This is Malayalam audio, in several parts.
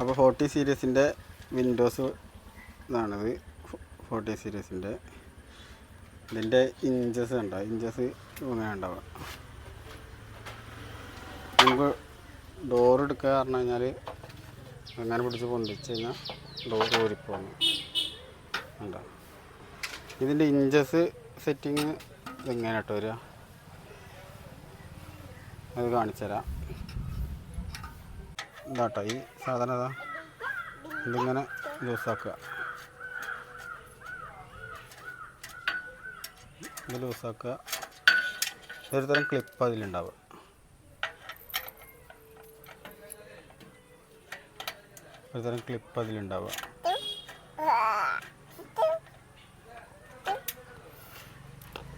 അപ്പോൾ ഫോർട്ടി സീരീസിന്റെ വിൻഡോസ് ഇതാണിത്. ഫോർട്ടി സീരീസിന്റെ. ഇതിന്റെ ഇഞ്ചസ് ഉണ്ടോ ഇഞ്ചസ് ഇങ്ങനെ ഉണ്ടാവുക നമുക്ക് ഡോർ എടുക്കുക പറഞ്ഞു കഴിഞ്ഞാൽ അങ്ങനെ പിടിച്ച് പൊന്തിച്ച് കഴിഞ്ഞാൽ ഡോർ ഊരിപ്പോകുന്നു. ഉണ്ടോ ഇതിന്റെ ഇഞ്ചസ് സെറ്റിങ് ഇതെങ്ങനെ കേട്ടോ വരിക? അത് കാണിച്ചു തരാം. ഇതാട്ടോ ഈ സാധനം ഇതാ. ഇതിങ്ങനെ ലൂസാക്കുക. ഇത് ലൂസാക്കുക. ഒരു തരം ക്ലിപ്പ് അതിലുണ്ടാവുക ഒരു തരം ക്ലിപ്പ് അതിലുണ്ടാവുക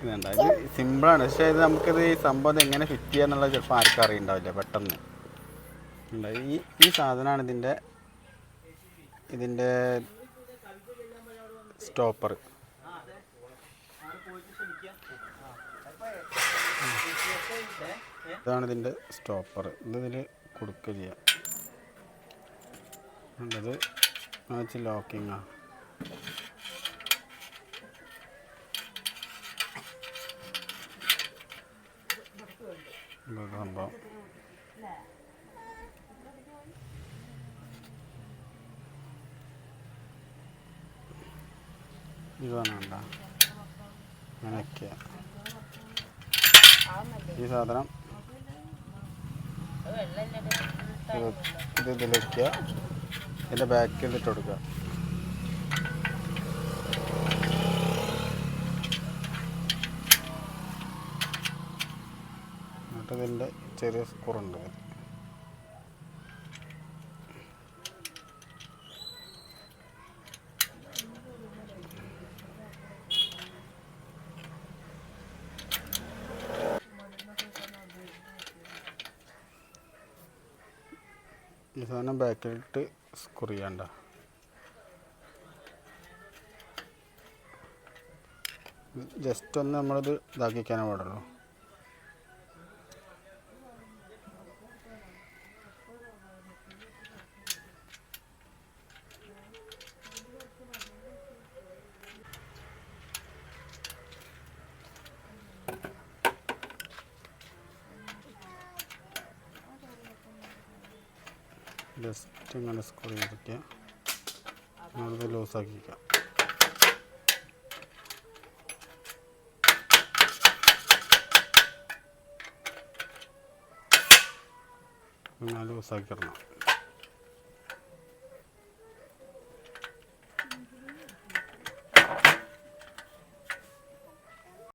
ഇതുണ്ടാവും ഇത് സിമ്പിളാണ് പക്ഷേ ഇത് നമുക്കിത് സംഭവം എങ്ങനെ ഫിറ്റ് ചെയ്യാന്നുള്ളത് ചിലപ്പോൾ ആർക്കും അറിയുണ്ടാവില്ല. പെട്ടെന്ന്. ഈ ഈ സാധനമാണ് ഇതിന്റെ ഇതിന്റെ സ്റ്റോപ്പർ. ഇതാണ് ഇതിന്റെ സ്റ്റോപ്പർ. ഇത് ഇതിൽ കൊടുക്കുക ചെയ്യാം. ഉണ്ടത് വെച്ച് ലോക്കിങ്ങാണ് സംഭവം. വേണ്ട അങ്ങനെയൊക്കെ ഈ സാധനം ഇത് ഇത് ഇതിലേക്ക് ഇതിന്റെ ബാക്കിൽ ഇട്ട് കൊടുക്കുക. എന്നിട്ട് ചെറിയ സ്ക്രൂണ്ട് ഈ സാധനം ബാക്കിലിട്ട് സ്ക്രൂ ചെയ്യണ്ട ജസ്റ്റ് ഒന്ന് നമ്മളിത് ഇതാക്കിക്കാനേ പാടുള്ളൂ. ജസ്റ്റ് ഇങ്ങനെ സ്ക്രൂ ചെയ്തിട്ട് നമ്മളിത് ലൂസാക്കിക്കാം ഇങ്ങനെ ലൂസാക്കിയിടണം.